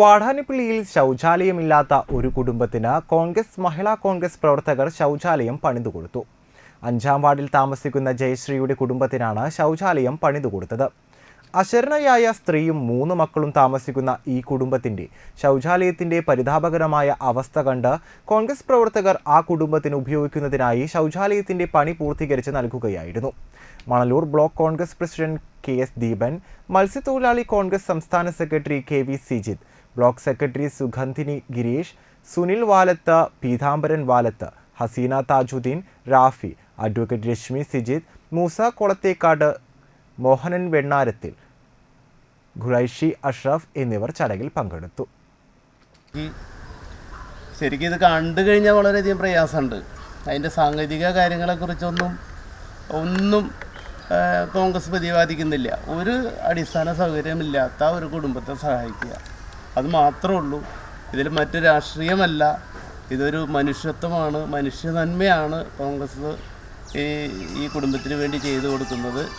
വാടാനപ്പള്ളിയിൽ ശൗചാലയമില്ലാത്ത ഒരു കുടുംബത്തിന് കോൺഗ്രസ് മഹിളാ കോൺഗ്രസ് പ്രവർത്തകർ ശൗചാലയം പണിതുകൊടുത്തു. അഞ്ചാം വാർഡിൽ താമസിക്കുന്ന ജയശ്രീയുടെ കുടുംബത്തിനാണ് ശൗചാലയം പണിതുകൊടുത്തത്. അശരണയായ സ്ത്രീയും മൂന്ന് മക്കളും താമസിക്കുന്ന ഈ കുടുംബത്തിന്റെ ശൗചാലയത്തിന്റെ പരിതാപകരമായ അവസ്ഥ കണ്ട് കോൺഗ്രസ് പ്രവർത്തകർ ആ കുടുംബത്തിന് ഉപയോഗിക്കുന്നതിനായി ശൗചാലയത്തിന്റെ പണി പൂർത്തീകരിച്ച് നൽകുകയായിരുന്നു. Manalur block Congress president K S Deepan മത്സ്യത്തൊഴിലാളി കോൺഗ്രസ് സംസ്ഥാന secretary K V Sijith block secretary Sugandhini Gireesh Sunil Valath Peethambaran Valath Haseena Thajuddeen Rafi advocate Reshmi Sijith Moosa Kolathekkad Mohanan Vennarathil Khuraishi Ashraf എന്നിവർ ചടങ്ങിൽ പങ്കെടുത്തു. ശരിക്കും ഇത് കണ്ടു കഴിഞ്ഞാൽ വളരെയധികം പ്രയാസമുണ്ട്. അതിന്റെ സാങ്കേതിക കാര്യങ്ങളെക്കുറിച്ചൊന്നും ഒന്നും കോൺഗ്രസ് പ്രതിപാദിക്കുന്നില്ല. ഒരു അടിസ്ഥാന സൗകര്യമില്ലാത്ത ഒരു കുടുംബത്തെ സഹായിക്കുക. അത് മാത്രമേ ഉള്ളൂ. ഇതിൽ മറ്റ് രാഷ്ട്രീയമല്ല. ഇതൊരു മനുഷ്യത്വമാണ് മനുഷ്യ നന്മയാണ് കോൺഗ്രസ് ഈ ഈ കുടുംബത്തിന് വേണ്ടി ചെയ്തു കൊടുക്കുന്നത്.